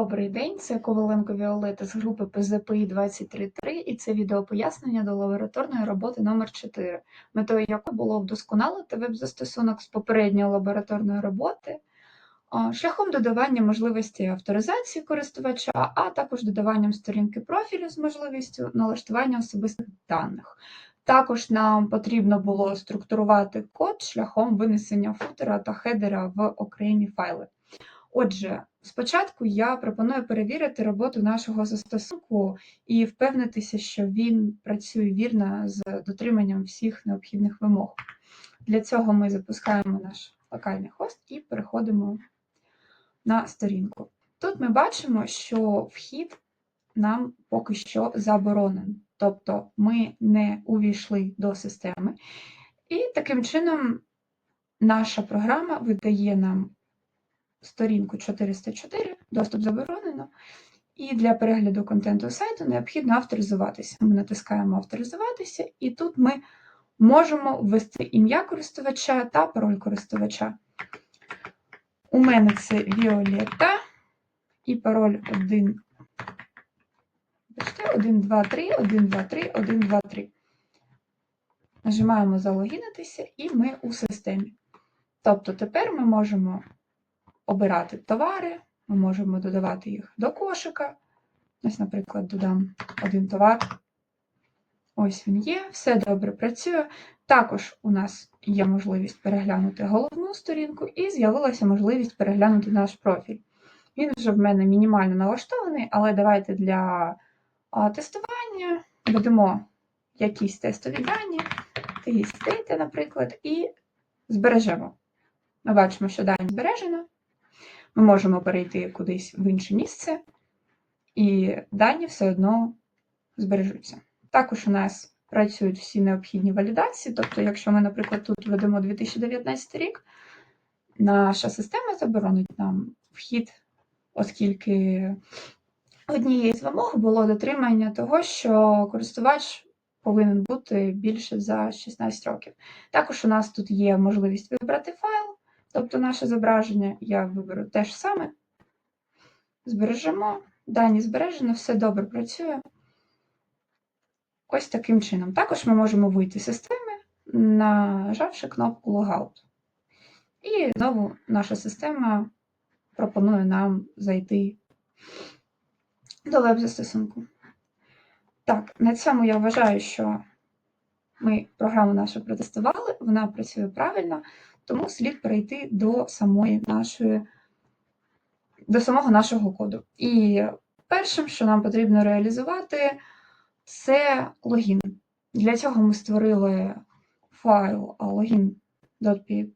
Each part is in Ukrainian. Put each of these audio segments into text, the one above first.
Добрий день, це Коваленко Віолета з групи ПЗПІ 233 і це відеопояснення до лабораторної роботи номер 4 метою якої було вдосконалити веб-застосунок з попередньої лабораторної роботи шляхом додавання можливості авторизації користувача, а також додаванням сторінки профілю з можливістю налаштування особистих даних. Також нам потрібно було структурувати код шляхом винесення футера та хедера в окремі файли. Отже, спочатку я пропоную перевірити роботу нашого застосунку і впевнитися, що він працює вірно з дотриманням всіх необхідних вимог. Для цього ми запускаємо наш локальний хост і переходимо на сторінку. Тут ми бачимо, що вхід нам поки що заборонений, тобто ми не увійшли до системи. І таким чином наша програма видає нам сторінку 404, доступ заборонено. І для перегляду контенту сайту необхідно авторизуватися. Ми натискаємо авторизуватися, і тут ми можемо ввести ім'я користувача та пароль користувача. У мене це Віолетта і пароль 1. Бачите, 1, 2, 3, 1, 2, 3, 1, 2, 3. Нажимаємо залогінитися, і ми у системі. Тобто тепер ми можемо обирати товари, ми можемо додавати їх до кошика. Ось, наприклад, додам один товар. Ось він є, все добре працює. Також у нас є можливість переглянути головну сторінку, і з'явилася можливість переглянути наш профіль. Він вже в мене мінімально налаштований, але давайте для тестування додамо якісь тестові дані, тестити, наприклад, і збережемо. Ми бачимо, що дані збережено. Ми можемо перейти кудись в інше місце, і дані все одно збережуться. Також у нас працюють всі необхідні валідації. Тобто, якщо ми, наприклад, тут введемо 2019 рік, наша система заборонить нам вхід, оскільки однією з вимог було дотримання того, що користувач повинен бути більше за 16 років. Також у нас тут є можливість вибрати файл. Тобто наше зображення я виберу те ж саме. Збережемо, дані збережено, все добре працює. Ось таким чином. Також ми можемо вийти з системи, нажавши кнопку Logout. І знову наша система пропонує нам зайти до веб-застосунку. Так, на цьому я вважаю, що ми програму нашу протестували, вона працює правильно. Тому слід перейти до самої нашої, до самого нашого коду. І першим, що нам потрібно реалізувати, це логін. Для цього ми створили файл login.php.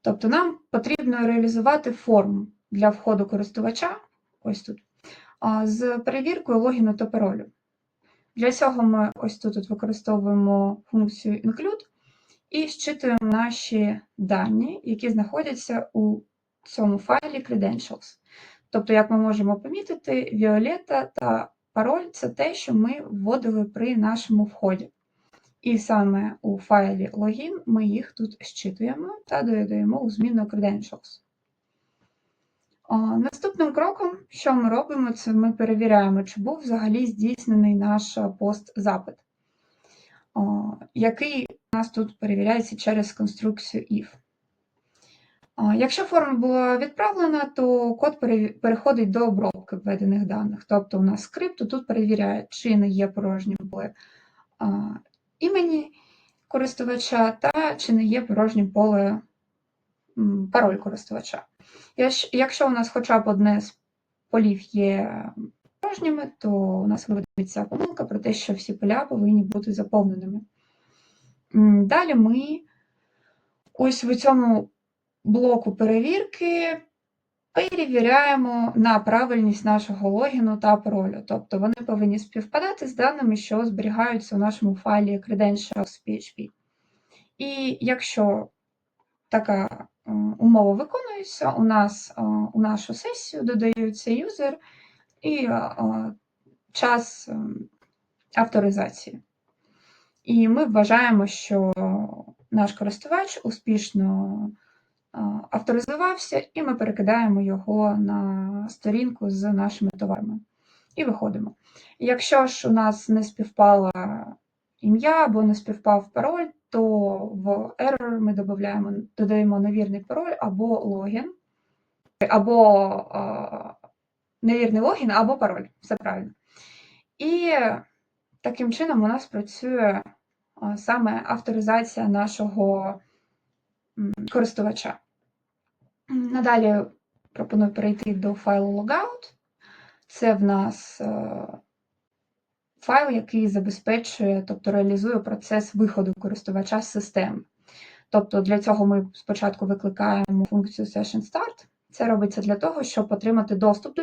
Тобто нам потрібно реалізувати форму для входу користувача, ось тут, з перевіркою логіну та паролю. Для цього ми ось тут використовуємо функцію include. І щитуємо наші дані, які знаходяться у цьому файлі Credentials. Тобто, як ми можемо помітити, Віолета та пароль це те, що ми вводили при нашому вході. І саме у файлі Login ми їх тут щитуємо та додаємо у змінну Credentials. Наступним кроком, що ми робимо, це ми перевіряємо, чи був взагалі здійснений наш пост-запит, який у нас тут перевіряється через конструкцію if. Якщо форма була відправлена, то код переходить до обробки введених даних. Тобто у нас скрипт тут перевіряє, чи не є порожнім поле імені користувача, та чи не є порожнім поле пароль користувача. Якщо у нас хоча б одне з полів є порожніми, то у нас виведеться помилка про те, що всі поля повинні бути заповненими. Далі ми ось в цьому блоку перевірки перевіряємо на правильність нашого логіну та паролю. Тобто вони повинні співпадати з даними, що зберігаються у нашому файлі credentials.php. І якщо така умова виконується, у нас е, у нашу сесію додаються юзер і е, час авторизації. І ми вважаємо, що наш користувач успішно авторизувався, і ми перекидаємо його на сторінку з нашими товарами. І виходимо. Якщо ж у нас не співпало ім'я або не співпав пароль, то в error ми додаємо, додаємо невірний пароль або логін, або а, невірний логін, або пароль. Все правильно. І таким чином у нас працює саме авторизація нашого користувача. Надалі пропоную перейти до файлу Logout. Це в нас е, файл, який забезпечує, тобто реалізує процес виходу користувача з системи. Тобто для цього ми спочатку викликаємо функцію Session Start. Це робиться для того, щоб отримати доступ до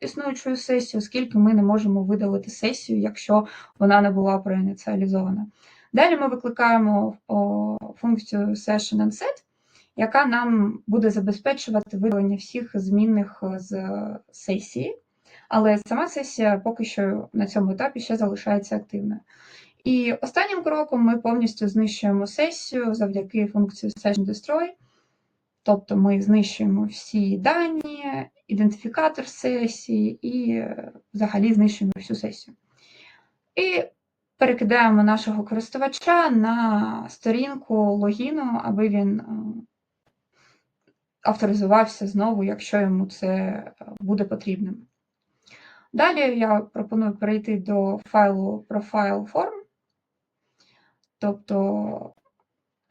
існуючої сесії, оскільки ми не можемо видалити сесію, якщо вона не була проініціалізована. Далі ми викликаємо функцію Session and Set, яка нам буде забезпечувати видалення всіх змінних з сесії, але сама сесія поки що на цьому етапі ще залишається активною. І останнім кроком ми повністю знищуємо сесію завдяки функції Session Destroy. Тобто ми знищуємо всі дані, ідентифікатор сесії і взагалі знищуємо всю сесію. І перекидаємо нашого користувача на сторінку логіну, аби він авторизувався знову, якщо йому це буде потрібним. Далі я пропоную перейти до файлу Profile Form. Тобто,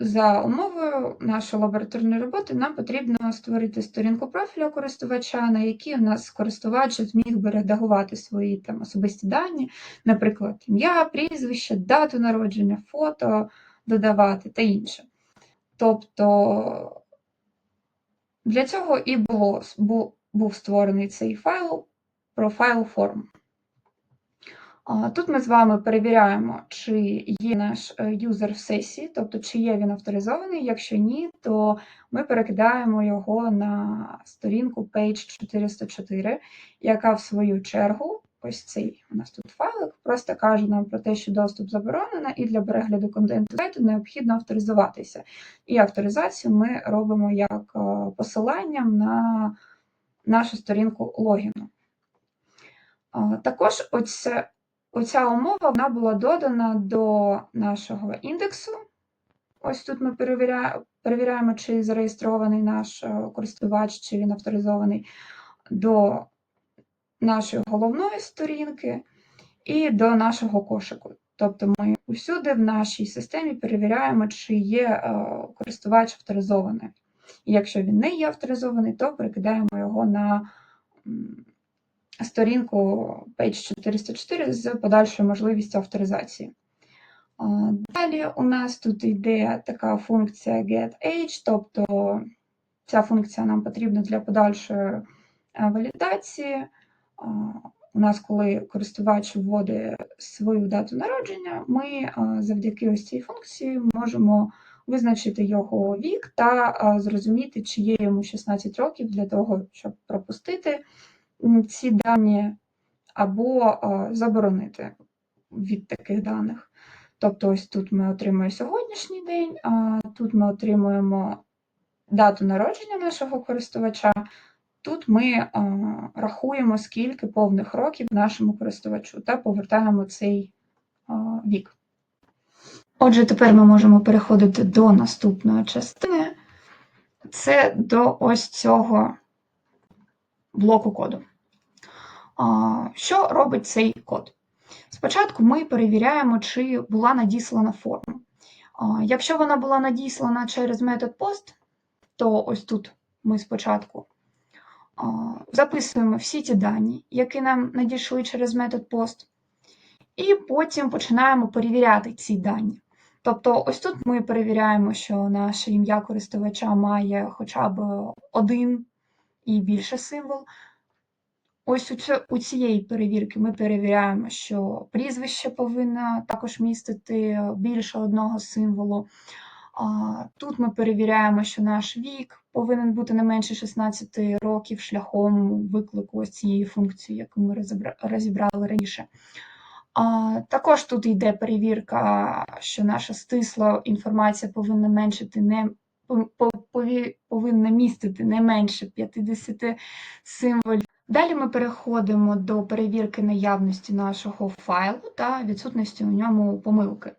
за умовою нашої лабораторної роботи нам потрібно створити сторінку профіля користувача, на якій у нас користувач зміг би редагувати свої там особисті дані, наприклад, ім'я, прізвище, дату народження, фото додавати та інше. Тобто для цього і було, був створений цей файл Profile Form. Тут ми з вами перевіряємо, чи є наш е, юзер в сесії, тобто чи є він авторизований. Якщо ні, то ми перекидаємо його на сторінку page 404, яка в свою чергу, ось цей у нас тут файлик, просто каже нам про те, що доступ заборонено, і для перегляду контенту сайту необхідно авторизуватися. І авторизацію ми робимо як е, посиланням на нашу сторінку логіну. Також оця, оця умова вона була додана до нашого індексу. Ось тут ми перевіряємо, чи зареєстрований наш е, користувач, чи він авторизований до нашої головної сторінки і до нашого кошику. Тобто ми усюди в нашій системі перевіряємо, чи є е, користувач авторизований. І якщо він не є авторизований, то перекидаємо його на сторінку Page 404 з подальшою можливістю авторизації. Далі у нас тут йде така функція getAge, тобто ця функція нам потрібна для подальшої е, валідації. У нас, коли користувач вводить свою дату народження, ми е, завдяки ось цій функції можемо визначити його вік та е, зрозуміти, чи є йому 16 років для того, щоб пропустити ці дані або заборонити від таких даних. Тобто, ось тут ми отримуємо сьогоднішній день, а тут ми отримуємо дату народження нашого користувача. Тут ми а, рахуємо, скільки повних років нашому користувачу та повертаємо цей а, вік. Отже, тепер ми можемо переходити до наступної частини. Це до ось цього блоку коду. Що робить цей код? Спочатку ми перевіряємо, чи була надіслана форма. Якщо вона була надіслана через метод POST, то ось тут ми спочатку записуємо всі ті дані, які нам надійшли через метод POST, і потім починаємо перевіряти ці дані. Тобто, ось тут ми перевіряємо, що наше ім'я користувача має хоча б один і більше символ. Ось у, цю, у цієї перевірки ми перевіряємо, що прізвище повинно також містити більше одного символу. Тут ми перевіряємо, що наш вік повинен бути не менше 16 років шляхом виклику ось цієї функції, яку ми розібрали раніше. Також тут йде перевірка, що наша стисла інформація повинна меншити не повинна містити не менше 50 символів. Далі ми переходимо до перевірки наявності нашого файлу та відсутності у ньому помилки.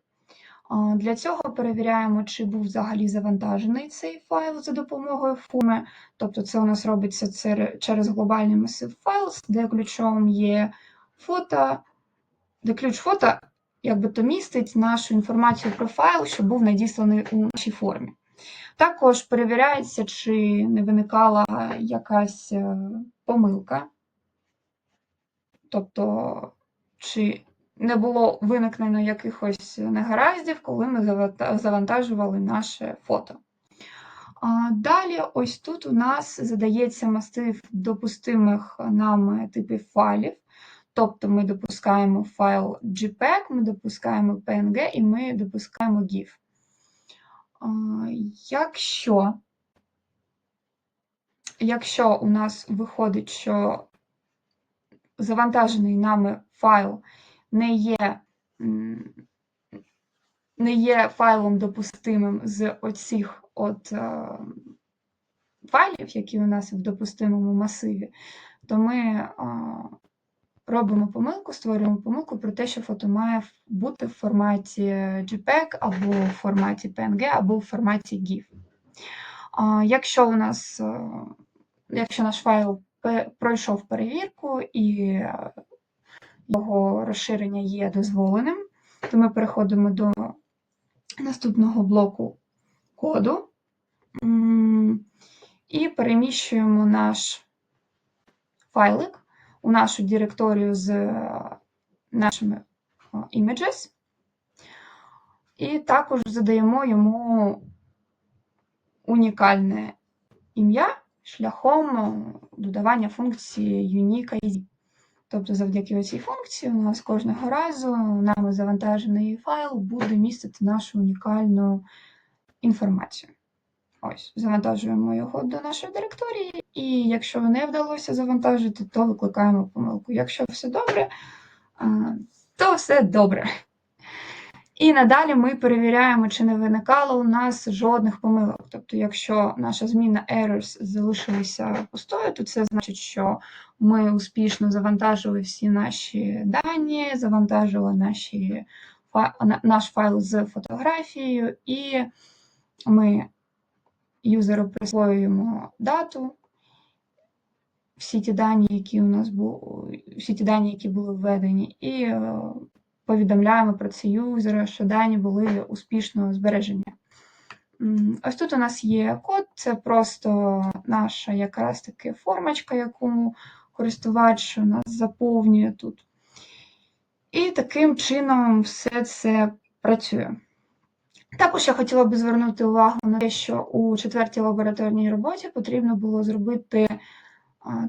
Для цього перевіряємо, чи був взагалі завантажений цей файл за допомогою форми. Тобто це у нас робиться через глобальний масив files, де ключом є фото, де ключ фото якби то містить нашу інформацію про файл, що був надісланий у нашій формі. Також перевіряється, чи не виникала якась е, помилка, тобто, чи не було виникнено якихось негараздів, коли ми завантажували наше фото. Далі, ось тут у нас задається масив допустимих нами типів файлів. Тобто ми допускаємо файл JPEG, ми допускаємо PNG і ми допускаємо GIF. Якщо, якщо у нас виходить, що завантажений нами файл не є, не є файлом допустимим з оцих от е, файлів, які у нас в допустимому масиві, то ми робимо помилку, створюємо помилку про те, що фото має бути в форматі JPEG або в форматі PNG, або в форматі GIF. Якщо у нас, е, якщо наш файл пройшов перевірку і е, його розширення є дозволеним, то ми переходимо до наступного блоку коду і переміщуємо наш файлик у нашу директорію з е, нашими е, images, і також задаємо йому унікальне ім'я шляхом е, додавання функції unique. Тобто, завдяки цій функції, у нас кожного разу нами завантажений файл буде містити нашу унікальну інформацію. Ось, завантажуємо його до нашої директорії, і якщо не вдалося завантажити, то викликаємо помилку. Якщо все добре, то все добре. І надалі ми перевіряємо, чи не виникало у нас жодних помилок. Тобто, якщо наша зміна errors залишилася пустою, то це значить, що ми успішно завантажили всі наші дані, завантажили наші, наш файл з фотографією, і ми юзеру присвоюємо дату, всі ті дані, які у нас були, всі ті дані, які були введені, і е, повідомляємо про це юзера, що дані були успішно збережені. Ось тут у нас є код, це просто наша якраз таки формочка, яку користувач у нас заповнює тут. І таким чином все це працює. Також я хотіла би звернути увагу на те, що у четвертій лабораторній роботі потрібно було зробити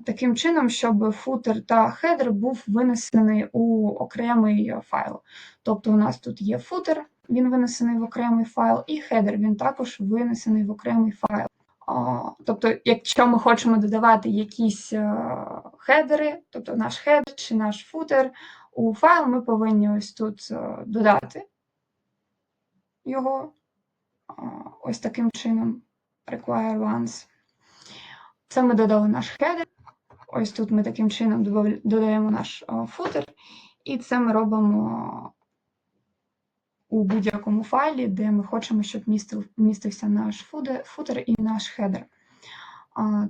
таким чином, щоб футер та хедер був винесений у окремий файл. Тобто у нас тут є футер, він винесений в окремий файл, і хедер він також винесений в окремий файл. Тобто, якщо ми хочемо додавати якісь е, хедери, тобто наш хедер чи наш футер у файл, ми повинні ось тут е, додати його ось таким чином require once. Це ми додали наш хедер. Ось тут ми таким чином додаємо наш футер, і це ми робимо у будь-якому файлі, де ми хочемо, щоб містив, містився наш футер і наш хедер.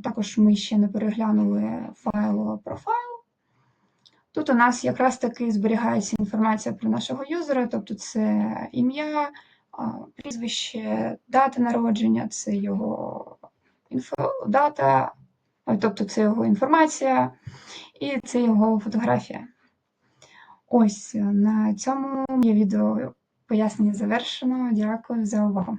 Також ми ще не переглянули файл про файл. Тут у нас якраз таки зберігається інформація про нашого юзера, тобто це ім'я, прізвище, дата народження, це його інфодата, тобто це його інформація і це його фотографія. Ось на цьому моє відео пояснення завершено. Дякую за увагу.